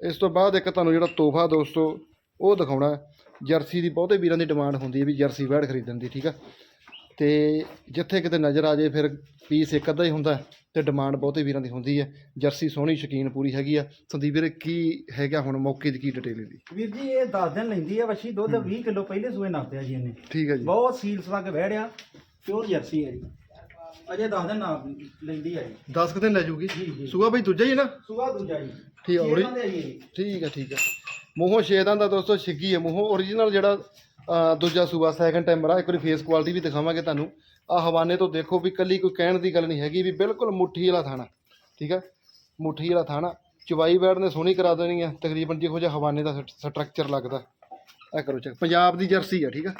ਇਸ ਤੋਂ ਬਾਅਦ ਇੱਕ ਤੁਹਾਨੂੰ ਜਿਹੜਾ ਤੋਹਫਾ ਦੋਸਤੋ ਉਹ ਦਿਖਾਉਣਾ ਹੈ। ਜਰਸੀ ਦੀ ਬਹੁਤੇ ਵੀਰਾਂ ਦੀ ਡਿਮਾਂਡ ਹੁੰਦੀ ਹੈ ਵੀ ਜਰਸੀ ਵੈੜ ਖਰੀਦਣ ਦੀ ਠੀਕ ਆ? ਤੇ ਜਿੱਥੇ ਕਿਤੇ ਨਜ਼ਰ ਆ ਜੇ ਫਿਰ ਪੀਸ ਇੱਕ ਅੱਧਾ ਹੀ ਹੁੰਦਾ ਤੇ ਡਿਮਾਂਡ ਬਹੁਤੇ ਵੀਰਾਂ ਦੀ ਹੁੰਦੀ ਹੈ। ਜਰਸੀ ਸੋਹਣੀ ਸ਼ਕੀਨ ਪੂਰੀ ਹੈਗੀ ਆ। ਸੰਦੀਪ ਵੀਰੇ ਕੀ ਹੈਗਾ ਹੁਣ ਮੌਕੇ ਦੀ ਕੀ ਡਿਟੇਲ ਇਹਦੀ? ਵੀਰ ਜੀ ਇਹ 10 ਦਿਨ ਲੈਂਦੀ ਆ ਵਛੀ ਦੁੱਧ 20 ਕਿਲੋ ਪਹਿਲੇ ਸੂਏ ਨਾਪਿਆ ਜੀ ਇਹਨੇ। ਠੀਕ ਹੈ ਜੀ। ਬਹੁਤ ਸੀਲ ਸਲੰਗ ਵਹਿੜਿਆ ਪਿਓਰ ਜਰਸੀ ਹੈ ਜੀ। ਅਜੇ 10 ਦਿਨ ਨਾਪ ਲੈਂਦੀ ਆ ਜੀ। 10 ਕੁ ਦਿਨ ਲੈ ਜੂਗੀ। ਜੀ ਜੀ। ਸੂਆ ਬਈ ਦੂਜਾ ਹੀ ਹੈ ਨਾ? ਸੂਆ ਦੂਜਾ ਜੀ। ਠੀਕ ਆ, ਜੀ ਠੀਕ ਹੈ ਠੀਕ ਹੈ ਮੂੰਹੋਂ ਛੇਦਾਂ ਦਾ ਦੋਸਤੋ ਛਿੱਗੀ ਹੈ ਮੂੰਹੋਂ origignal ਜਿਹੜਾ ਅਹ, ਦੂਜਾ ਸੂਆ ਸੈਕੰਡ ਟਾਈਮ ਆ। ਇੱਕ ਵਾਰੀ ਫੇਸ ਕੁਆਲਿਟੀ ਵੀ ਦਿਖਾਵਾਂਗੇ ਤੁਹਾਨੂੰ। ਆ ਹਵਾਨੇ ਤੋਂ ਦੇਖੋ ਵੀ ਕੱਲੀ ਕੋਈ ਕਹਿਣ ਦੀ ਗੱਲ ਨਹੀਂ ਹੈਗੀ ਵੀ ਬਿਲਕੁਲ ਮੁੱਠੀ ਵਾਲਾ ਥਾਣਾ। ਠੀਕ ਹੈ ਮੁੱਠੀ ਵਾਲਾ ਥਾਣਾ। ਚਵਾਈ ਬੈੜ ਨੇ ਸੋਹਣੀ ਕਰਾ ਦੇਣੀ ਹੈ ਤਕਰੀਬਨ ਜਿਹੋ ਜਿਹਾ ਹਵਾਨੇ ਦਾ ਸਟਰਕਚਰ ਲੱਗਦਾ। ਇਹ ਕਰੋ ਚੈੱਕ ਪੰਜਾਬ ਦੀ ਜਰਸੀ ਹੈ ਠੀਕ ਹੈ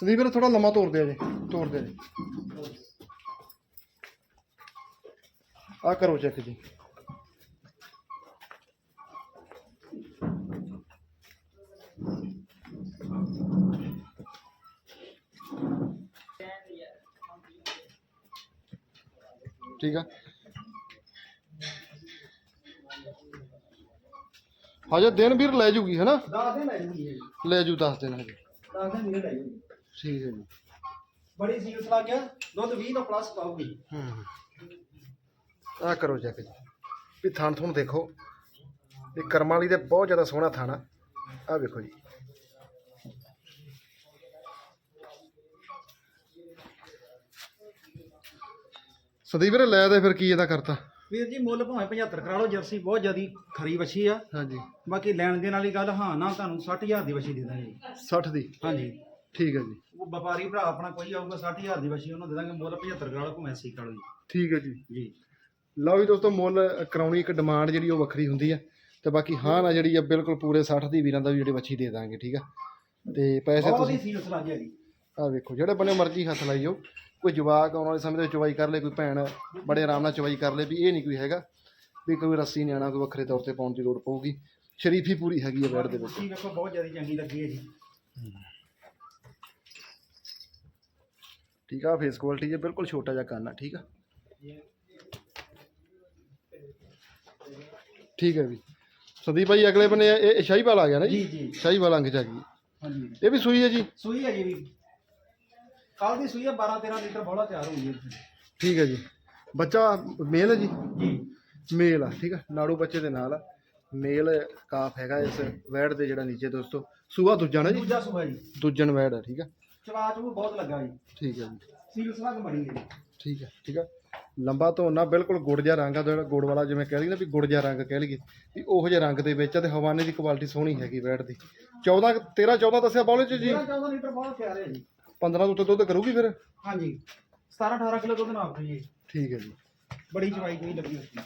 ਸੰਦੀਪ ਵੀਰ ਥੋੜਾ ਲੰਮਾ ਤੋੜ ਦਿਆ ਜੇ ਤੋੜ ਦਿਆ ਜੇ। ਆ ਕਰੋ ਚੈੱਕ ਜੀ। ਠੀਕ ਆ। ਹਜੇ ਦਿਨ ਵੀਰ ਲੈ ਜੂਗੀ ਹੈ ਨਾ? 10 ਦਿਨ ਲੈ ਜੂਗੀ ਲੈ ਜੂ 10 ਦਿਨ ਹਜੇ। 10 ਦਿਨ ਇਹ ਲੈ ਜੂਗੀ। ਠੀਕ ਹੈ ਜੀ। ਬੜੀ ਸੀਲ ਸਲੰਗ ਆ ਦੁੱਧ 20 ਤੋਂ ਪਲੱਸ ਪਾਉਗੀ ਹੂੰ। ਆ ਕਰੋ ਚੈੱਕ ਜੀ। ਵੀ ਥਣ ਥਣ ਦੇਖੋ। ਇਹ ਕਰਮਾਂ ਵਾਲੀ ਦੇ ਬਹੁਤ ਜ਼ਿਆਦਾ ਸੋਹਣਾ ਥਣ ਆ। ਆ ਵੇਖੋ ਜੀ। ਸੰਦੀਪ ਵੀਰੇ ਲੈ ਦੇ ਫਿਰ ਕੀ ਇਹਦਾ ਕਰਤਾ? ਵੀਰ ਜੀ ਮੁੱਲ ਭਾਵੇਂ 75 ਕਰਾ ਲਓ ਜਰਸੀ ਬਹੁਤ ਜ਼ਿਆਦੀ ਖਰੀ ਵਛੀ ਆ। ਹਾਂਜੀ। ਬਾਕੀ ਲੈਣ ਦੇਣ ਵਾਲੀ ਗੱਲ ਹਾਂ ਨਾ ਤੁਹਾਨੂੰ 60000 ਦੀ ਵਛੀ ਦੇ ਦਾਂਗੇ। ਜੀ 60 ਦੀ? ਹਾਂਜੀ। ਠੀਕ ਹੈ ਜੀ। ਉਹ ਵਪਾਰੀ ਭਰਾ ਆਪਣਾ ਕੋਈ ਆਊਗਾ 60000 ਦੀ ਵਛੀ ਉਹਨੂੰ ਦੇ ਦਾਂਗੇ ਮੁੱਲ 75 ਕਰਾ ਲਓ ਭਾਵੇਂ 80 ਕਰਾ ਲਓ ਜੀ ਠੀਕ ਹੈ ਜੀ। ਜੀ। ਲਓ ਵੀ ਦੋਸਤੋ ਮੁੱਲ ਕਰਾਉਣੀ ਇੱਕ ਡਿਮਾਂਡ ਜਿਹੜੀ ਉਹ ਵੱਖਰੀ ਹੁੰਦੀ ਹੈ। ਤੇ ਬਾਕੀ ਹਾਂ ਨਾ ਜਿਹੜੀ ਆ ਬਿਲਕੁਲ ਪੂਰੇ 60 ਦੀ ਵੀਰਾਂ ਦਾ ਵੀ ਜਿਹੜੀ ਵੱਛੀ ਦੇ ਦਾਂਗੇ ਠੀਕ ਆ। ਤੇ ਪੈਸੇ ਬਹੁਤ ਤੁਸੀਂ ਸੀਲ ਸਲੰਗ ਹੈ ਜੀ। ਆ ਵੇਖੋ ਜਿਹੜੇ ਬੰਨੇ ਮਰਜ਼ੀ ਹੱਥ ਲਾਈਓ। ਕੋਈ ਜਵਾਕ ਆਉਣ ਵਾਲੇ ਸਮੇਂ ਦੇ ਵਿੱਚ ਚਵਾਈ ਕਰ ਲੇ ਕੋਈ ਭੈਣ ਬੜੇ ਆਰਾਮ ਨਾਲ ਚਵਾਈ ਕਰ ਲੇ ਵੀ ਇਹ ਨਹੀਂ ਕੋਈ ਹੈਗਾ ਵੀ ਕੋਈ ਰੱਸੀ ਨਿਆਣਾ ਕੋਈ ਵੱਖਰੇ ਤੌਰ ਤੇ ਪਾਉਣ ਦੀ ਲੋੜ ਪਊਗੀ। ਸ਼ਰੀਫੀ ਪੂਰੀ ਹੈਗੀ ਹੈ ਬੈਡ ਦੇ ਵਿੱਚ। ਵੇਖੋ ਬਹੁਤ ਜ਼ਿਆਦੀ ਚੰਗੀ ਲੱਗੀ ਹੈ ਜੀ। ਠੀਕ ਆ ਫੇਸ ਕੁਆਲਿਟੀ ਹੈ ਬਿਲਕੁਲ ਛੋਟਾ ਜਿਹਾ ਕੰਨ ਆ ਠੀਕ ਆ। ਠੀਕ ਹੈ ਵੀ ਸੰਦੀਪ ਭਾਈ ਅਗਲੇ ਬੰਨੇ ਇਹ ਸ਼ਾਹੀਵਾਲ ਆ ਗਿਆ ਨਾ ਜੀ? ਜੀ ਜੀ। ਸ਼ਾਹੀਵਾਲ ਅੰਗ ਗਈ। ਹਾਂਜੀ। ਇਹ ਵੀ ਸੂਈ ਹੈ ਜੀ? ਸੂਈ ਹੈ ਜੀ ਵੀ। ਕੱਲ ਦੀ ਸੂਈ ਹੈ 12 13 ਲੀਟਰ ਬੋਲਾ ਤਿਆਰ ਹੋਈ ਹੈ ਠੀਕ ਹੈ ਜੀ। ਬੱਚਾ ਮੇਲ ਹੈ ਜੀ? ਜੀ। ਮੇਲ ਆ ਠੀਕ ਆ। ਨਾੜੂ ਬੱਚੇ ਦੇ ਨਾਲ ਆ। ਮੇਲ ਕਾਫ ਹੈਗਾ ਇਸ ਵੈੜ ਦੇ ਜਿਹੜਾ ਨੀਚੇ ਦੋਸਤੋ। ਸੂਆ ਦੂਜਾ ਨਾ ਜੀ? ਦੂਜਾ ਸੂਆ ਜੀ। ਦੂਜਣ ਵੈੜ ਆ ਠੀਕ ਆ। ਚਵਾਚ ਨੂੰ ਬਹੁਤ ਲੱਗਾ ਜੀ। ਠੀਕ ਹੈ ਜੀ। ਸੀਲ ਸਲੰਗ ਬਣੀ ਹੈ ਜੀ ਠੀਕ ਹੈ ਠੀਕ ਆ ਲੰਬਾ ਧੋਣਾ ਬਿਲਕੁਲ ਗੁੜ ਜਿਹਾ ਰੰਗ ਆ ਜਿਹੜਾ ਗੁੜ ਵਾਲਾ ਜਿਵੇਂ ਕਹਿ ਲਈ ਨਾ ਵੀ ਗੁੜ ਜਿਹਾ ਰੰਗ ਕਹਿ ਲਈਏ ਵੀ ਉਹੋ ਜਿਹੇ ਰੰਗ ਦੇ ਵਿੱਚ ਆ ਤੇ ਹਵਾਨੇ ਦੀ ਕੁਆਲਿਟੀ ਸੋਹਣੀ ਹੈਗੀ ਵੈੜ ਦੀ। 14 13 14 ਦੱਸਿਆ ਬੌਲੇ ਚ ਜੀ? 13 14 ਲੀਟਰ ਬੋਲਾ ਤਿਆਰ ਹੈ ਜੀ। 15 ਤੋਂ ਉੱਤੇ ਦੁੱਧ ਕਰੂਗੀ ਫਿਰ? ਹਾਂਜੀ। 17 18 ਕਿਲੋ ਦੁੱਧ ਨਾਪ ਜੀ। ਠੀਕ ਹੈ ਜੀ। ਬੜੀ ਚਵਾਈ ਕੋਈ ਲੱਗੀ ਹੋਈ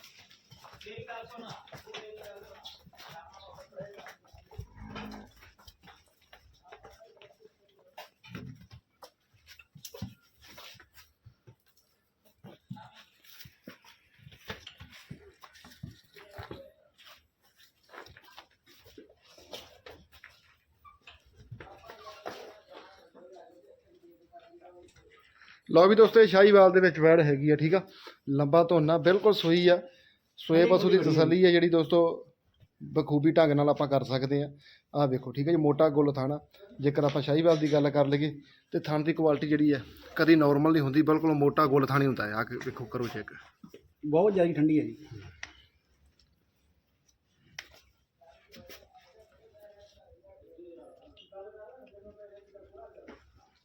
ਲਓ ਵੀ ਦੋਸਤੋ ਇਹ ਸ਼ਾਹੀਵਾਲ ਦੇ ਵਿੱਚ ਵੈੜ ਹੈਗੀ ਆ ਠੀਕ ਆ? ਲੰਬਾ ਧੋਨਾ ਬਿਲਕੁਲ ਸੂਈ ਆ। ਸੋਏ ਪਸ਼ੂ ਦੀ ਤਸੱਲੀ ਆ ਜਿਹੜੀ ਦੋਸਤੋ ਬਖੂਬੀ ਢੰਗ ਨਾਲ ਆਪਾਂ ਕਰ ਸਕਦੇ ਆ। ਆਹ ਵੇਖੋ ਠੀਕ ਹੈ ਜੀ ਮੋਟਾ ਗੁੱਲ ਥਾਣਾ। ਜੇਕਰ ਆਪਾਂ ਸ਼ਾਹੀਵਾਲ ਦੀ ਗੱਲ ਕਰ ਲਈਏ ਤੇ ਥਣ ਦੀ ਕੁਆਲਿਟੀ ਜਿਹੜੀ ਆ ਕਦੀ ਨਾਰਮਲ ਨਹੀਂ ਹੁੰਦੀ ਬਿਲਕੁਲ ਮੋਟਾ ਗੁੱਲ ਥਾਣੀ ਹੁੰਦਾ ਹੈ ਆ ਕੇ ਵੇਖੋ ਕਰੋ ਚੈੱਕ ਬਹੁਤ ਜ਼ਿਆਦਾ ਠੰਡੀ ਹੈ ਜੀ।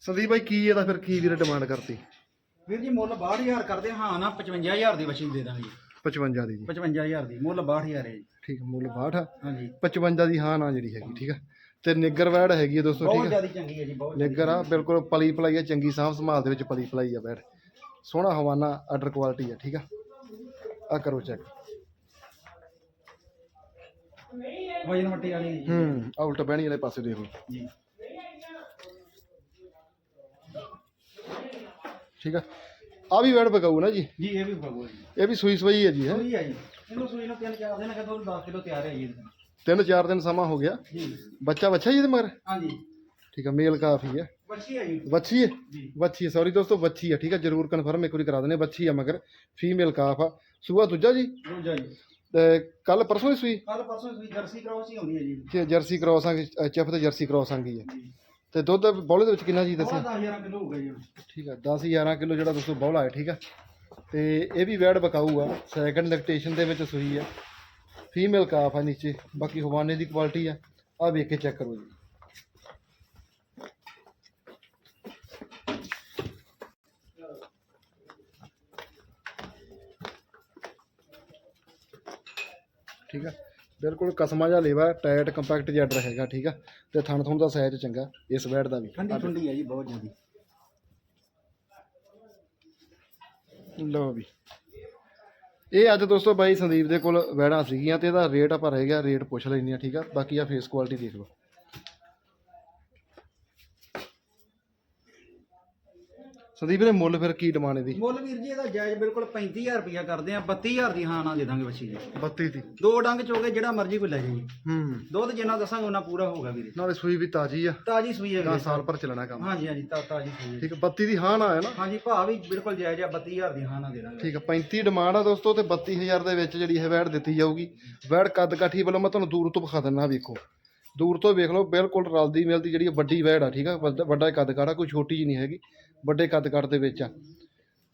ਸੰਦੀਪ ਭਾਈ ਕੀ ਇਹਦਾ ਫਿਰ ਕੀ ਵੀਰੇ ਡਿਮਾਂਡ ਕਰਤੀ? ਵੀਰ ਜੀ ਮੁੱਲ 62000 ਕਰਦੇ ਹਾਂ ਨਾ 55000 ਦੀ ਵਛੀ ਦੇ ਦਾਂਗੇ। ਜੀ 55 ਦੀ ਜੀ। 55000 ਦੀ ਮੁੱਲ 62000 ਹੈ ਜੀ। ਠੀਕ ਹੈ, ਮੁੱਲ 62 ਆ। ਹਾਂਜੀ। 55 ਦੀ ਹਾਂ ਨਾ ਜਿਹੜੀ ਹੈਗੀ ਠੀਕ ਆ? ਤੇ ਨਿੱਗਰ ਵੈੜ ਹੈਗੀ ਦੋਸਤੋ ਬਹੁਤ ਠੀਕ ਆ? ਜ਼ਿਆਦਾ ਚੰਗੀ ਹੈ ਜੀ ਬਹੁਤ ਨਿੱਗਰ ਆ ਬਿਲਕੁਲ ਪਲੀ ਪਲਾਈ ਆ ਚੰਗੀ ਸਾਂਭ ਸੰਭਾਲ ਦੇ ਵਿੱਚ ਪਲੀ ਪਲਾਈ ਆ ਵੈੜ। ਸੋਹਣਾ ਹਵਾਨਾ ਆਰਡਰ ਕੁਆਲਿਟੀ ਆ ਠੀਕ ਆ? ਆ ਕਰੋ ਚੈੱਕ ਵਜਨ ਮੱਟੀ ਵਾਲੀ ਜੀ। ਹੂੰ ਆ ਉਲਟ ਬਹਿਣੀ ਵਾਲੇ ਪਾਸੇ ਦੇਖੋ ਜੀ। ਠੀਕ ਆ? ਆ ਵੀ ਵੈੜ ਪਕਾਊ ਨਾ ਜੀ। ਜੀ ਇਹ ਵੀ ਬਗੋ ਜੀ। ਇਹ ਵੀ ਸੂਈ ਸਵਾਈ ਹੈ ਜੀ ਹੈ? ਸੂਈ ਹੈ ਜੀ। ਇਹਨੂੰ ਸੂਈ ਨੂੰ ਤਿੰਨ ਚਾਰ ਦਿਨ ਕਦੋਂ 10 ਕਿਲੋ ਤਿਆਰ ਹੈ ਜੀ ਇਹਦੇ। ਤਿੰਨ ਚਾਰ ਦਿਨ ਸਮਾਂ ਹੋ ਗਿਆ। ਜੀ। ਬੱਚਾ ਬੱਚਾ ਜੀ ਇਹਦੇ ਮਗਰ? ਹਾਂਜੀ। ਠੀਕ ਆ ਮੇਲ ਕਾਫੀ ਹੈ ਬੱਚੀ ਹੈ ਜੀ। ਵੱਛੀ ਹੈ ਜੀ। ਵੱਛੀ ਹੈ ਸੌਰੀ ਦੋਸਤੋ ਵੱਛੀ ਹੈ ਠੀਕ ਹੈ ਜਰੂਰ ਕਨਫਰਮ ਇੱਕ ਵਾਰੀ ਕਰਾ ਦਨੇ ਵੱਛੀ ਆ ਮਗਰ। ਫੀਮੇਲ ਕਾਫ ਆ। ਸੂਆ ਦੂਜਾ ਜੀ? ਦੂਜਾ ਜੀ। ਤੇ ਕੱਲ ਪਰਸੋਂ ਹੀ ਸੂਈ? ਕੱਲ ਪਰਸੋਂ ਸੂਈ ਜਰਸੀ ਕਰਾਉਸ ਹੀ ਹੁੰਦੀ ਹੈ ਜੀ। ਕਿ ਜਰਸੀ ਕ੍ਰੋਸ ਆ ਚੈਫ ਤੇ ਜਰਸੀ ਕ੍ਰੋਸ ਆਂਗੀ ਹੈ। ਜੀ। ਤੇ ਦੁੱਧ ਬੌਲੇ ਦੇ ਵਿੱਚ ਕਿੰਨਾ ਜੀ ਦੱਸਿਆ? ਬਹੁਤ 10000 ਕਿਲੋ ਹੋਊਗਾ ਜੀ। ਠੀਕ ਆ 10 11 ਕਿਲੋ ਜਿਹੜਾ ਦੋਸਤੋ ਬੌਲਾ ਹੈ ਠੀਕ ਆ। ਤੇ ਇਹ ਵੀ ਵੈੜ ਬਕਾਊ ਆ ਸੈਕੰਡ ਲੈਕਟੇਸ਼ਨ ਦੇ ਵਿੱਚ ਸੂਈ ਆ। ਫੀਮੇਲ ਕਾਫ ਆ ਨੀਚੇ ਬਾਕੀ ਹਵਾਨੇ ਦੀ ਕੁਆਲਿਟੀ ਆ। ਆ ਵੇਖ ਕੇ ਚੈੱਕ ਕਰੋ ਜੀ। ਠੀਕ ਆ? ਬਿਲਕੁਲ ਕਸਮਾ ਜਿਹਾ ਲੇਵਾ ਟਾਇਟ ਕੰਪੈਕਟ ਜਿਹਾ ਆਰਡਰ ਹੈਗਾ ਠੀਕ ਆ? ਤੇ ਥਣ ਥਣ ਦਾ ਸਾਈਜ਼ ਚੰਗਾ ਇਸ ਵੈੜ ਦਾ ਵੀ। ਠੰਡੀ ਠੰਡੀ ਹੈ ਜੀ ਬਹੁਤ ਜ਼ਿਆਦੀ। ਲਓ ਵੀ। ਇਹ ਅੱਜ ਦੋਸਤੋ ਬਾਈ ਸੰਦੀਪ ਦੇ ਕੋਲ ਵੈੜਾਂ ਸੀਗੀਆਂ ਤੇ ਇਹਦਾ ਰੇਟ ਆਪਾਂ ਰਹਿ ਗਿਆ ਰੇਟ ਪੁੱਛ ਲੈਂਦੇ ਆ ਠੀਕ ਆ? ਬਾਕੀ ਆ ਫੇਸ ਕੁਆਲਿਟੀ ਦੇਖ ਲਓ। ਸੰਦੀਪ ਨੇ ਮੁੱਲ ਫਿਰ ਕੀ ਡਿਮਾਂਡ ਇਹਦੀ? ਮੁੱਲ ਵੀਰ ਜੀ ਇਹਦਾ ਜਾਇਜ਼ ਬਿਲਕੁਲ 35000 ਰੁਪਇਆ ਕਰਦੇ ਆ 32000 ਦੀ ਹਾਂ ਨਾ ਦੇ ਦਾਂਗੇ ਬੱਚੀ ਜੀ। 32 ਦੀ। ਦੋ ਡੰਗ ਚੋਗੇ ਜਿਹੜਾ ਮਰਜ਼ੀ ਕੋਈ ਲੈ ਜਾਏ ਜੀ ਹੂੰ। ਦੁੱਧ ਜਿੰਨਾ ਦੱਸਾਂਗੇ ਉਹਨਾਂ ਪੂਰਾ ਹੋਊਗਾ ਵੀਰੇ। ਨਾਲੇ ਸੂਈ ਵੀ ਤਾਜੀ ਆ। ਤਾਜੀ ਸੂਈ ਹੈ 10 ਵੀਰੇ। ਸਾਲ ਪਰ ਚੱਲਣਾ ਕੰਮ। ਹਾਂਜੀ ਹਾਂਜੀ ਤਾ ਤਾਜੀ ਸੂਈ ਹੈ। ਠੀਕ ਆ 32 ਦੀ ਹਾਂ ਨਾ ਹੈ ਨਾ? ਹਾਂਜੀ ਭਾਅ ਵੀ ਬਿਲਕੁਲ ਜਾਇਜ਼ ਆ 32000 ਦੀ ਹਾਂ ਨਾ ਦੇ ਦਾਂਗੇ। ਠੀਕ ਆ 35 ਡਿਮਾਂਡ ਆ ਦੋਸਤੋ ਤੇ 32000 ਦੇ ਵਿੱਚ ਜਿਹੜੀ ਇਹ ਵੈੜ ਦਿੱਤੀ ਜਾਊਗੀ। ਵੈੜ ਕੱਦ ਕਾਠੀ ਵੱਲੋਂ ਮੈਂ ਤੁਹਾਨੂੰ ਦੂਰ ਤੋਂ ਵਿਖਾ ਦਿੰਦਾ ਵੇਖੋ। ਦੂਰ ਤੋਂ ਵੇਖ ਲਓ ਬਿਲਕੁਲ ਰਲਦੀ ਮਿਲਦੀ ਜਿਹੜੀ ਵੱਡੀ ਵੈੜ ਆ ਠੀਕ ਆ ਵੱਡਾ- ਵੱਡਾ ਕੱਦ ਆ ਕੋਈ ਛੋਟੀ ਜੀ ਨਹੀਂ ਹੈਗੀ ਵੱਡੇ ਕੱਦ ਕਾਠ ਦੇ ਵਿੱਚ ਆ।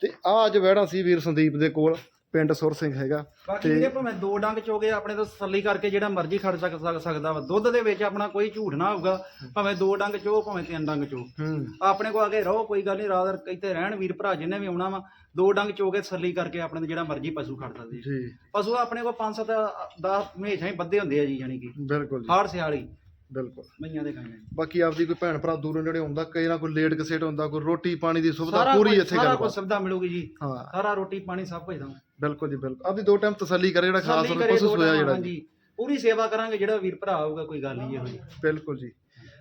ਤੇ ਆ ਅੱਜ ਵੈੜਾਂ ਸੀ ਵੀਰ ਸੰਦੀਪ ਦੇ ਕੋਲ ਪਿੰਡ ਸੁਰ ਸਿੰਘ ਹੈਗਾ। ਬਾਕੀ ਵੀਰੇ ਭਾਵੇਂ ਦੋ ਡੰਗ ਚੋਗੇ ਆਪਣੇ ਤੋਂ ਤਸੱਲੀ ਕਰਕੇ ਜਿਹੜਾ ਮਰਜ਼ੀ ਖੜ ਸਕ ਸਕ- ਸਕਦਾ ਵਾ। ਦੁੱਧ ਦੇ ਵਿੱਚ ਆਪਣਾ ਕੋਈ ਝੂਠ ਨਾ ਹੋਊਗਾ ਭਾਵੇਂ ਦੋ ਡੰਗ ਚੋ ਭਾਵੇਂ ਤਿੰਨ ਡੰਗ ਚੋ। ਹੂੰ। ਆਪਣੇ ਕੋ ਆ ਕੇ ਰਹੋ ਕੋਈ ਗੱਲ ਨਹੀਂ ਰਾਤ ਇੱਥੇ ਰਹਿਣ ਵੀਰ ਭਰਾ ਜਿੰਨੇ ਵੀ ਆਉਣਾ ਵਾ ਦੋ ਡੰਗ ਚੋਗੇ ਤਸੱਲੀ ਕਰਕੇ ਆਪਣੇ ਤੋਂ ਜਿਹੜਾ ਮਰਜ਼ੀ ਪਸ਼ੂ ਖੜ ਸਕਦੇ ਜੀ। ਪਸ਼ੂ ਆਪਣੇ ਕੋਲ 5 7 10 ਹਮੇਸ਼ਾ ਹੀ ਵੱਧੇ ਹੁੰਦੇ ਆ ਜੀ ਯਾਨੀ ਕਿ। ਬਿਲਕੁਲ ਜੀ। ਹਾਰ ਸਿਆਲੀ ਬਿਲਕੁਲ। ਮਈਆਂ ਦੇ ਜੀ। ਬਾਕੀ ਆਪਦੀ ਕੋਈ ਭੈਣ ਭਰਾ ਦੂਰੋਂ ਜਿਹੜੇ ਹੁੰਦਾ ਕਈ ਨਾ ਕੋਈ ਲੇਟ ਕਸੇਟ ਹੁੰਦਾ ਕੋਈ ਰੋਟੀ ਪਾਣੀ ਦੀ ਸੁਵਿਧਾ ਪੂਰੀ ਇੱਥੇ ਸਾਰਾ ਕੁਝ ਸੁਵਿਧਾ ਮਿਲੂਗੀ ਜੀ। ਹਾਂ। ਸਾਰਾ ਰੋਟੀ ਪਾਣੀ ਸਭ ਕੁਝ ਦਵਾਂ ਬਿਲਕੁਲ ਜੀ ਬਿਲਕੁਲ। ਆਪਦੀ ਦੋ ਟਾਈਮ ਤਸੱਲੀ ਕਰੇ ਜਿਹੜਾ ਖਾਸ ਤੌਰ ਤੇ ਪਸ਼ੂ ਸੋਇਆ ਜਿਹੜਾ ਜੀ। ਪੂਰੀ ਸੇਵਾ ਕਰਾਂਗੇ ਜਿਹੜਾ ਵੀਰ ਭਰਾ ਆਊਗਾ ਕੋਈ ਗੱਲ ਨਹੀਂ ਇਹੋ ਜੀ ਬਿਲਕੁਲ ਜੀ।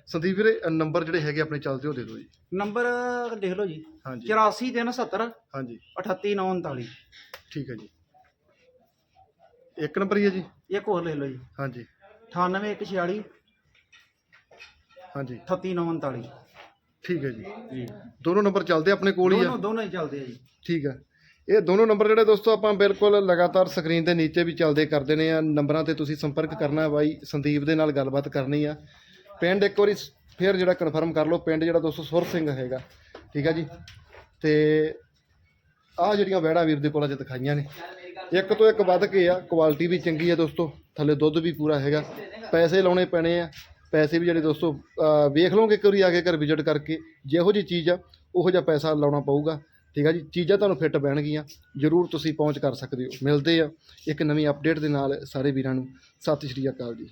ਸੰਦੀਪ ਵੀਰੇ ਨੰਬਰ ਜਿਹੜੇ ਹੈਗੇ ਆਪਣੇ ਚੱਲਦੇ ਉਹ ਦੇ ਦਿਓ ਜੀ। ਨੰਬਰ ਲਿਖ ਲਓ ਜੀ। ਹਾਂਜੀ। 84370 ਹਾਂਜੀ। 38939 ਠੀਕ ਹੈ ਜੀ। ਇੱਕ ਨੰਬਰ ਹੀ ਹੈ ਜੀ। ਇੱਕ ਹੋਰ ਲਿਖ ਲਓ ਜੀ। ਹਾਂਜੀ। 98146 ਹਾਂਜੀ। 38939 ਠੀਕ ਹੈ ਜੀ। ਜੀ। ਦੋਨੋਂ ਨੰਬਰ ਚੱਲਦੇ ਆਪਣੇ ਕੋਲ ਹੀ ਆ। ਦੋਨੋਂ ਦੋਨੋਂ ਹੀ ਚੱਲਦੇ ਆ ਜੀ। ਠੀਕ ਹੈ। ਇਹ ਦੋਨੋਂ ਨੰਬਰ ਜਿਹੜੇ ਦੋਸਤੋ ਆਪਾਂ ਬਿਲਕੁਲ ਲਗਾਤਾਰ ਸਕਰੀਨ ਦੇ ਨੀਚੇ ਵੀ ਚੱਲਦੇ ਕਰਦੇ ਨੇ ਆ। ਨੰਬਰਾਂ ਤੇ ਤੁਸੀਂ ਸੰਪਰਕ ਕਰਨਾ ਹੈ ਬਾਈ ਸੰਦੀਪ ਦੇ ਨਾਲ ਗੱਲਬਾਤ ਕਰਨੀ ਆ। ਪਿੰਡ ਇੱਕ ਵਾਰੀ ਫਿਰ ਜਿਹੜਾ ਕਨਫਰਮ ਕਰ ਲਓ, ਪਿੰਡ ਜਿਹੜਾ ਦੋਸਤੋ ਸੁਰ ਸਿੰਘ ਹੈਗਾ, ਠੀਕ ਹੈ ਜੀ? ਤੇ ਆਹ ਜਿਹੜੀਆਂ ਵੈੜਾ ਵੀਰ ਦੇ ਕੋਲ ਅੱਜ ਦਿਖਾਈਆਂ ਨੇ। ਇੱਕ ਤੋਂ ਇੱਕ ਵੱਧ ਕੇ ਆ ਕੁਆਲਿਟੀ ਵੀ ਚੰਗੀ ਆ ਦੋਸਤੋ, ਥੱਲੇ ਦੁੱਧ ਵੀ ਪੂਰਾ ਹੈਗਾ। ਪੈਸੇ ਲਾਉਣੇ ਪੈਣੇ ਆ, ਪੈਸੇ ਵੀ ਜਿਹੜੇ ਦੋਸਤੋ, ਅਹ, ਵੇਖ ਲਓਗੇ ਇੱਕ ਵਾਰੀ ਆ ਕੇ ਘਰ ਵਿਜ਼ਿਟ ਕਰਕੇ, ਜਿਹੋ ਜੀ ਚੀਜ਼ ਆ, ਉਹੋ ਜਿਹਾ ਪੈਸਾ ਲਾਉਣਾ ਪਊਗਾ, ਠੀਕ ਆ ਜੀ? ਚੀਜ਼ਾਂ ਤੁਹਾਨੂੰ ਫਿੱਟ ਪੈਣਗੀਆਂ ਜਰੂਰ ਤੁਸੀਂ ਪਹੁੰਚ ਕਰ ਸਕਦੇ ਹੋ। ਮਿਲਦੇ ਆ ਇੱਕ ਨਵੀਂ ਅਪਡੇਟ ਦੇ ਨਾਲ ਸਾਰੇ ਵੀਰਾਂ ਨੂੰ। ਸਤਿ ਸ਼੍ਰੀ ਅਕਾਲ ਜੀ।